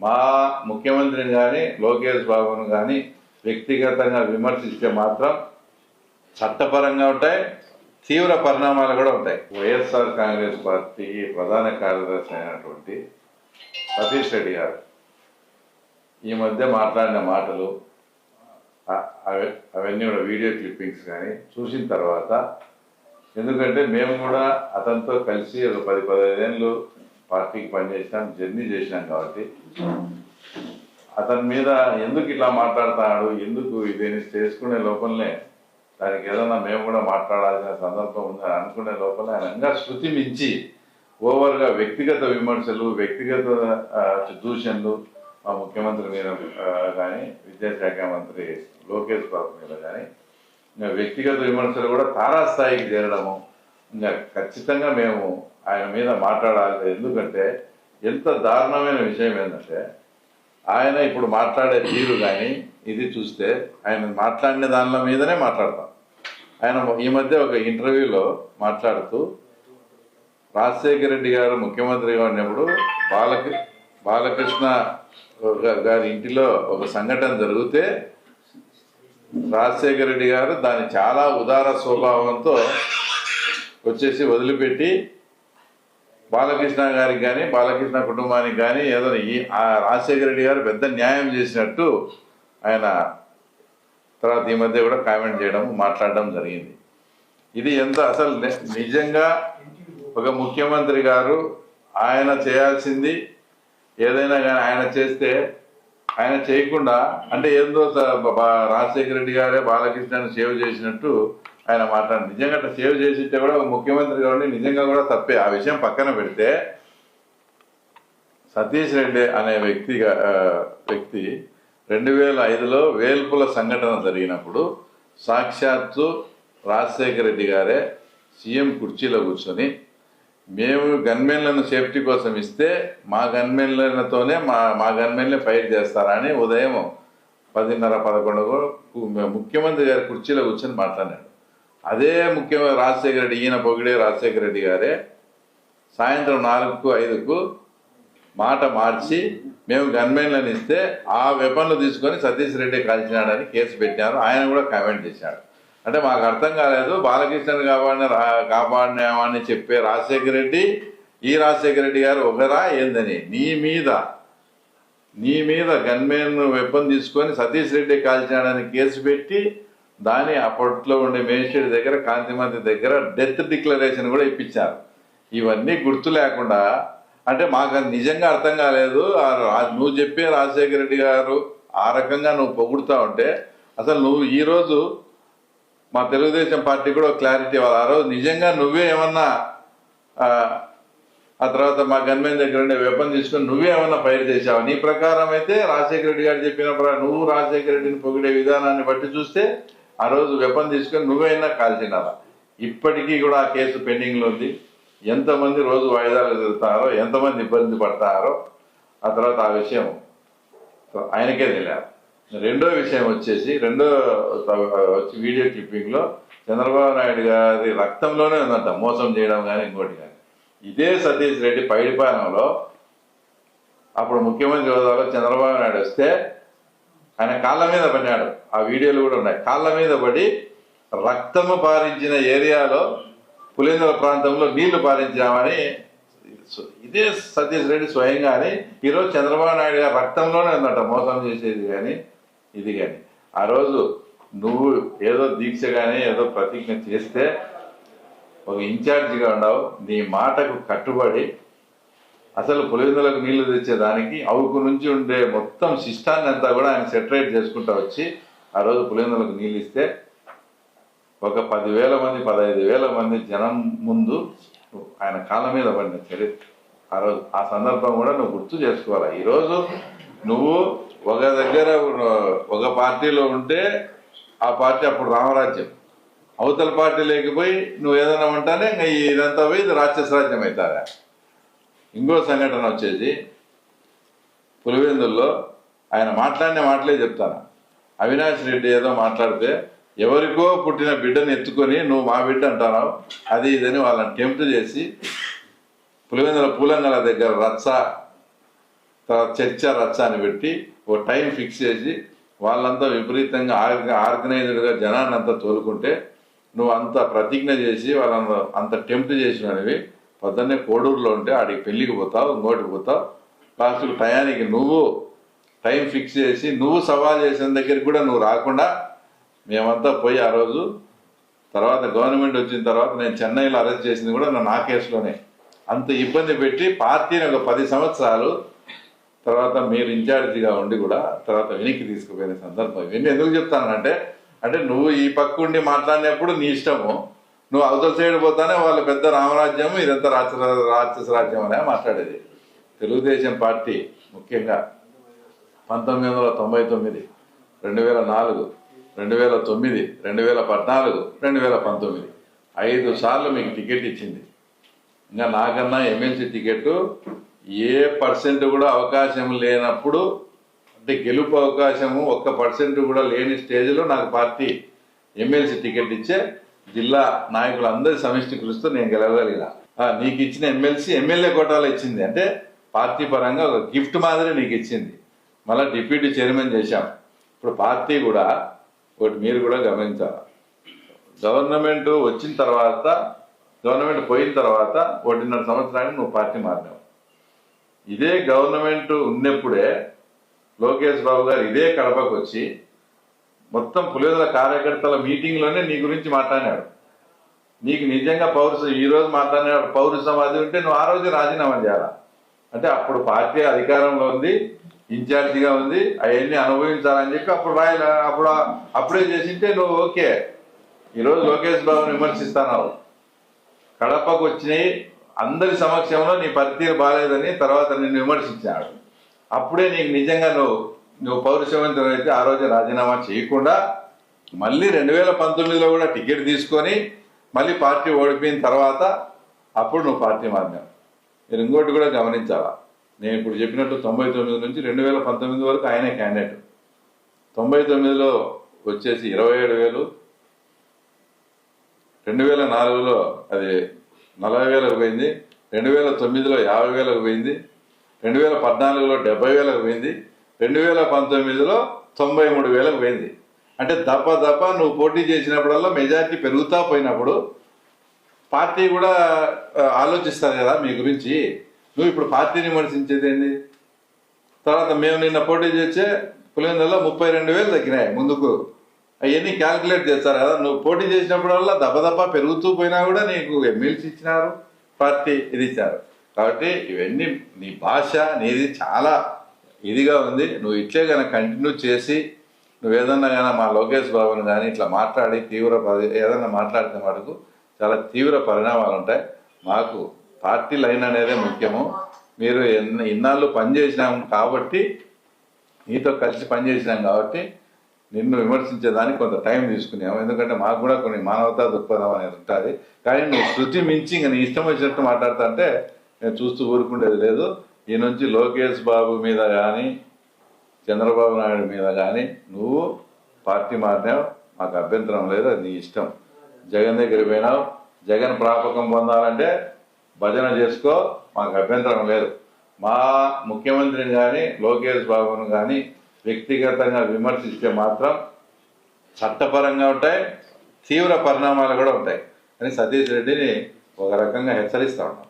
మా ముఖ్యమంత్రిని కానీ లోకేష్ బాబును కానీ వ్యక్తిగతంగా విమర్శిస్తే మాత్రం చట్టపరంగా ఉంటాయి తీవ్ర పరిణామాలు కూడా ఉంటాయి. వైఎస్ఆర్ కాంగ్రెస్ పార్టీ ప్రధాన కార్యదర్శి అయినటువంటి సతీష్ రెడ్డి గారు ఈ మధ్య మాట్లాడిన మాటలు అవి అవన్నీ కూడా వీడియో క్లిప్పింగ్స్ కానీ చూసిన తర్వాత ఎందుకంటే మేము కూడా అతనితో కలిసి ఒక పది పదిహేను పార్టీకి పనిచేసినాం జర్నీ చేసినాం కాబట్టి. అతని మీద ఎందుకు ఇట్లా మాట్లాడుతున్నాడు ఎందుకు ఇదేని చేసుకునే లోపలనే దానికి ఏదైనా మేము కూడా మాట్లాడాల్సిన సందర్భం ఉందని అనుకునే లోపల ఆయన ఇంకా శృతి మించి ఓవర్గా వ్యక్తిగత విమర్శలు వ్యక్తిగత దూషణలు మా ముఖ్యమంత్రి మీద కానీ విద్యాశాఖ మంత్రి లోకేష్ బాబు మీద కానీ వ్యక్తిగత విమర్శలు కూడా తారాస్థాయికి చేరడము ఇంకా ఖచ్చితంగా మేము ఆయన మీద మాట్లాడాలి. ఎందుకంటే ఎంత దారుణమైన విషయం ఏంటంటే ఆయన ఇప్పుడు మాట్లాడే తీరు కానీ ఇది చూస్తే ఆయన మాట్లాడిన దానిల మీదనే మాట్లాడతాం. ఆయన ఈ మధ్య ఒక ఇంటర్వ్యూలో మాట్లాడుతూ రాజశేఖర రెడ్డి గారు ముఖ్యమంత్రిగా ఉన్నప్పుడు బాలక బాలకృష్ణ గారి ఇంటిలో ఒక సంఘటన జరిగితే రాజశేఖర రెడ్డి గారు దాన్ని చాలా ఉదార స్వభావంతో వచ్చేసి వదిలిపెట్టి బాలకృష్ణ గారికి కానీ బాలకృష్ణ కుటుంబానికి కానీ ఏదో ఈ ఆ రాజశేఖర రెడ్డి గారు పెద్ద న్యాయం చేసినట్టు ఆయన తర్వాత ఈ మధ్య కూడా కామెంట్ చేయడం మాట్లాడడం జరిగింది. ఇది ఎంత అసలు నిజంగా ఒక ముఖ్యమంత్రి గారు ఆయన చేయాల్సింది ఏదైనా కానీ ఆయన చేస్తే ఆయన చేయకుండా అంటే ఏందో రాజశేఖర రెడ్డి గారే బాలకృష్ణ సేవ్ చేసినట్టు ఆయన మాట్లాడి నిజంగా అట్లా సేవ్ చేసింటే కూడా ఒక ముఖ్యమంత్రి కాబట్టి నిజంగా కూడా తప్పే. ఆ విషయం పక్కన పెడితే సతీష్ రెడ్డి అనే వ్యక్తిగా వ్యక్తి రెండు వేల ఐదులో వేల్పుల సంఘటన జరిగినప్పుడు సాక్షాత్తు రాజశేఖర రెడ్డి గారే సీఎం కుర్చీలో కూర్చొని మేము గన్మెన్లను సేఫ్టీ కోసం ఇస్తే మా గన్మెన్లతోనే మా మా గన్మెన్లే ఫైట్ చేస్తారా అని ఉదయం పదిన్నర పదకొండు ముఖ్యమంత్రి గారి కుర్చీలో కూర్చొని మాట్లాడాడు అదే ముఖ్యంగా రాజశేఖర రెడ్డి ఈయన పొగిడే రాజశేఖర రెడ్డి గారే సాయంత్రం నాలుగుకు ఐదుకు మాట మార్చి మేము గన్మెన్లను ఇస్తే ఆ వెపన్లు తీసుకొని సతీష్ రెడ్డి కాల్చినాడని కేసు పెట్టారు ఆయన కూడా కామెంట్ చేశాడు. అంటే మాకు అర్థం కాలేదు. బాలకృష్ణని కాపాడిన రా- కాపాడినామని చెప్పే రాజశేఖర రెడ్డి ఈ రాజశేఖర రెడ్డి గారు ఒకరా ఏందని? నీ మీద నీ మీద గన్మెన్ వెపన్ తీసుకొని సతీష్ రెడ్డి కాల్చినాడని కేసు పెట్టి దాని అప్పట్లో ఉండే మేజిస్ట్రేట్ దగ్గర కాంతిమంతి దగ్గర డెత్ డిక్లరేషన్ కూడా ఇప్పించారు. ఇవన్నీ గుర్తు లేకుండా అంటే మాకు అది నిజంగా అర్థం కాలేదు. ఆ నువ్వు చెప్పే రాజశేఖర రెడ్డి గారు ఆ రకంగా నువ్వు పొగుడుతా ఉంటే అసలు నువ్వు ఈరోజు మా తెలుగుదేశం పార్టీ కూడా క్లారిటీ ఇవ్వాలి. ఆ రోజు నిజంగా నువ్వే ఏమన్నా ఆ, తర్వాత మా గన్మెన్ దగ్గర ఉండే వెపన్ తీసుకొని నువ్వే ఏమన్నా ఫైర్ చేసావు నీ ప్రకారం అయితే రాజశేఖర రెడ్డి గారు చెప్పిన నువ్వు రాజశేఖర రెడ్డిని పొగిడే విధానాన్ని బట్టి చూస్తే ఆ రోజు వెపన్ తీసుకొని నువ్వైనా కాల్చినారా ఇప్పటికీ కూడా ఆ కేసు పెండింగ్లో ఉంది. ఎంతమంది రోజు వాయిదాలు ఎదుగుతారో ఎంతమంది ఇబ్బంది పడతారో ఆ తర్వాత ఆ విషయం ఆయనకే తెలియాలి. రెండో విషయం వచ్చేసి రెండో వచ్చి వీడియో క్లిప్పింగ్లో చంద్రబాబు నాయుడు గారి రక్తంలోనే ఉందంట మోసం చేయడం కానీ ఇంకోటి కానీ ఇదే సతీష్ రెడ్డి పైడిపాలెంలో అప్పుడు ముఖ్యమంత్రి హోదాలో చంద్రబాబు నాయుడు వస్తే ఆయన కాళ్ళ మీద పడినాడు. ఆ వీడియోలు కూడా ఉన్నాయి. కాళ్ళ మీద పడి రక్తము పారించిన ఏరియాలో పులిందల ప్రాంతంలో నీళ్ళు పారించామని ఇదే సతీష్ రెడ్డి స్వయంగానే ఈరోజు చంద్రబాబు నాయుడు గారు రక్తంలోనే ఉందట మోసం చేసేది కానీ ఇది కానీ ఆ రోజు నువ్వు ఏదో దీక్ష కానీ ఏదో ప్రతిజ్ఞ చేస్తే ఒక ఇన్ఛార్జిగా ఉండవు. నీ మాటకు కట్టుబడి అసలు పులివెందులకు నీళ్ళు తెచ్చేదానికి అవుకు నుంచి ఉండే మొత్తం శిష్టాన్ని అంతా కూడా ఆయన సెటరేట్ చేసుకుంటా వచ్చి ఆ రోజు పులివెందులకు నీళ్ళు ఇస్తే ఒక పదివేల మంది పదహైదు వేల మంది జనం ముందు ఆయన కాళ్ళ మీద పడిన చరిత్ర. ఆ రోజు ఆ సందర్భం కూడా నువ్వు గుర్తు చేసుకోవాలి? ఈరోజు నువ్వు ఒక దగ్గర ఒక పార్టీలో ఉంటే ఆ పార్టీ అప్పుడు రామరాజ్యం. అవతల పార్టీ లేకపోయి నువ్వు ఏదైనా ఉంటానే ఇదంతా పోయి ఇది రాక్షస రాజ్యం అవుతారా? ఇంకో సంఘటన వచ్చేసి పులివెందుల్లో ఆయన మాట్లాడిన మాటలే చెప్తాను. అవినాష్ రెడ్డి ఏదో మాట్లాడితే ఎవరికో పుట్టిన బిడ్డని ఎత్తుకొని నువ్వు మా బిడ్డ అంటున్నావు అది ఇదని వాళ్ళని టెంప్ట్ చేసి పులివెందుల పూలంగల దగ్గర రచ్చ తర్వాత చర్చ రచ్చ అని పెట్టి ఓ టైం ఫిక్స్ చేసి వాళ్ళంతా విపరీతంగా ఆర్గనైజ్డ్గా జనాన్ని అంతా తోలుకుంటే నువ్వు అంత ప్రతిజ్ఞ చేసి వాళ్ళని అంత టెంప్ట్ చేసినవి పొద్దున్నే కోడూరులో ఉంటే ఆడికి పెళ్ళికి పోతావు ఇంకోటికి పోతావు. లాస్ట్కి టయానికి నువ్వు టైం ఫిక్స్ చేసి నువ్వు సవాల్ చేసిన దగ్గరికి కూడా నువ్వు రాకుండా మేమంతా పోయి ఆ రోజు తర్వాత గవర్నమెంట్ వచ్చిన తర్వాత నేను చెన్నైలో అరెస్ట్ చేసింది కూడా నా- నా కేసులోనే. అంత ఇబ్బంది పెట్టి పార్టీని ఒక పది సంవత్సరాలు తర్వాత మీరు ఇన్ఛార్జిగా ఉండి కూడా తర్వాత వెనక్కి తీసుకుపోయిన సందర్భం. ఇవన్నీ ఎందుకు చెప్తానంటే అంటే నువ్వు ఈ పక్క ఉండి మాట్లాడినప్పుడు నీ ఇష్టము నువ్వు అవతల సైడ్ పోతానే వాళ్ళ పెద్ద రామరాజ్యం ఇదంతా రాక్షస రాక్షస రాజ్యం అనే మాట్లాడేది. తెలుగుదేశం పార్టీ ముఖ్యంగా పంతొమ్మిది వందల తొంభై తొమ్మిది రెండు వేల నాలుగు రెండు వేల తొమ్మిది రెండు వేల పద్నాలుగు రెండు వేల పంతొమ్మిది. ఐదు సార్లు మీకు టికెట్ ఇచ్చింది. ఇంకా నాకన్నా ఎమ్మెల్సీ టికెట్ ఏ పర్సెంట్ కూడా అవకాశం లేనప్పుడు అంటే గెలుపు అవకాశము ఒక్క పర్సెంట్ కూడా లేని స్టేజ్లో నాకు పార్టీ ఎమ్మెల్సీ టికెట్ ఇచ్చే జిల్లా నాయకులందరి సమిష్టి కృషితో నేను గెలవగలిగిన. నీకు ఇచ్చిన ఎమ్మెల్సీ ఎమ్మెల్యే కోటాలో ఇచ్చింది. అంటే పార్టీ పరంగా ఒక గిఫ్ట్ మాదిరి నీకు ఇచ్చింది. మళ్ళీ డిప్యూటీ చైర్మన్ చేశాం. ఇప్పుడు పార్టీ కూడా ఒకటి మీరు కూడా గమనించాలి. గవర్నమెంట్ వచ్చిన తర్వాత గవర్నమెంట్ పోయిన తర్వాత ఒకటిన్నర సంవత్సరానికి నువ్వు పార్టీ మారినావు. ఇదే గవర్నమెంట్ ఉన్నప్పుడే లోకేష్ బాబు గారు ఇదే కడపకు వచ్చి మొత్తం పులివెందుల కార్యకర్తల మీటింగ్లోనే నీ గురించి మాట్లాడాడు నీకు నిజంగా పౌరుషం ఈ రోజు మాట్లాడినాడు పౌరుషం అది ఉంటే నువ్వు ఆ రోజు రాజీనామా చేయాలా? అంటే అప్పుడు పార్టీ అధికారంలో ఉంది ఇన్ఛార్జిగా ఉంది అవన్నీ అనుభవించాలని చెప్పి అప్పుడు రాయాల అప్పుడు అప్పుడే చేసింటే నువ్వు ఓకే. ఈరోజు లోకేష్ బాబుని విమర్శిస్తున్నావు. కడపకు వచ్చినాయి అందరి సమక్షంలో నీ పనితీరు బాగాలేదని తర్వాత నిన్ను విమర్శించాడు అప్పుడే నీకు నిజంగా నువ్వు నువ్వు పౌరుషవంతుడు అయితే ఆ రోజు రాజీనామా చేయకుండా మళ్ళీ రెండు వేల పంతొమ్మిదిలో కూడా టికెట్ తీసుకొని మళ్ళీ పార్టీ ఓడిపోయిన తర్వాత అప్పుడు నువ్వు పార్టీ మారినావు. మీరు ఇంకోటి కూడా గమనించాలా? నేను ఇప్పుడు చెప్పినట్టు తొంభై తొమ్మిది నుంచి రెండు వేల పంతొమ్మిది వరకు ఆయనే క్యాండిడేట్ తొంభై తొమ్మిదిలో వచ్చేసి ఇరవై ఏడు వేలు రెండు వేల నాలుగులో అది నలభై వేలకు పోయింది రెండు వేల తొమ్మిదిలో యాభై వేలకు పోయింది రెండు వేల పద్నాలుగులో డెబ్బై వేలకు పోయింది రెండు వేల పంతొమ్మిదిలో తొంభై మూడు వేలకు పోయింది. అంటే దప్ప దప్ప నువ్వు పోటీ చేసినప్పుడల్లా మెజారిటీ పెరుగుతా పోయినప్పుడు పార్టీ కూడా ఆలోచిస్తారు కదా మీ గురించి. నువ్వు ఇప్పుడు పార్టీని విమర్శించేది ఏంది? తర్వాత మేము నిన్న పోటీ చేసే పులివెందులో ముప్పై రెండు వేలు తగ్గినాయి ముందుకు. అవన్నీ క్యాల్కులేట్ చేస్తారు కదా. నువ్వు పోటీ చేసినప్పుడల్లా దెబ్బ పెరుగుతూ పోయినా కూడా నీకు ఎమ్మెల్సీ ఇచ్చినారు పార్టీ ఇది ఇచ్చారు. కాబట్టి ఇవన్నీ నీ భాష నీది చాలా ఇదిగా ఉంది. నువ్వు ఇట్లే కనుక కంటిన్యూ చేసి నువ్వు ఏదన్నా కానీ మా లోకేష్ బాబుని కానీ ఇట్లా మాట్లాడి తీవ్ర పరి- ఏదన్నా మాట్లాడితే మటుకు చాలా తీవ్ర పరిణామాలు ఉంటాయి. మాకు పార్టీ లైన్ అనేదే ముఖ్యము. మీరు ఎన్ని ఇన్నాళ్ళు పనిచేసినాం కాబట్టి నీతో కలిసి పనిచేసినాం కాబట్టి నిన్ను విమర్శించేదానికి కొంత టైం తీసుకున్నాము ఎందుకంటే మాకు కూడా కొన్ని మానవతా దృక్పథం అనేది ఉంటుంది. కానీ నువ్వు శృతి మించి ఇంకా నీ ఇష్టం వచ్చినట్టు మాట్లాడుతుంటే నేను చూస్తూ ఊరుకుండేది లేదు. ఈ నుంచి లోకేష్ బాబు మీద కానీ చంద్రబాబు నాయుడు మీద కానీ నువ్వు పార్టీ మారినావు మాకు అభ్యంతరం లేదు అది నీ ఇష్టం. జగన్ దగ్గర పోయినావు జగన్ ప్రాపకం పొందాలంటే భజన చేసుకో మాకు అభ్యంతరం లేదు. మా ముఖ్యమంత్రిని కానీ లోకేష్ బాబును కానీ వ్యక్తిగతంగా విమర్శిస్తే మాత్రం చట్టపరంగా ఉంటాయి తీవ్ర పరిణామాలు కూడా ఉంటాయి అని సతీష్ రెడ్డిని ఒక రకంగా హెచ్చరిస్తా ఉన్నాం.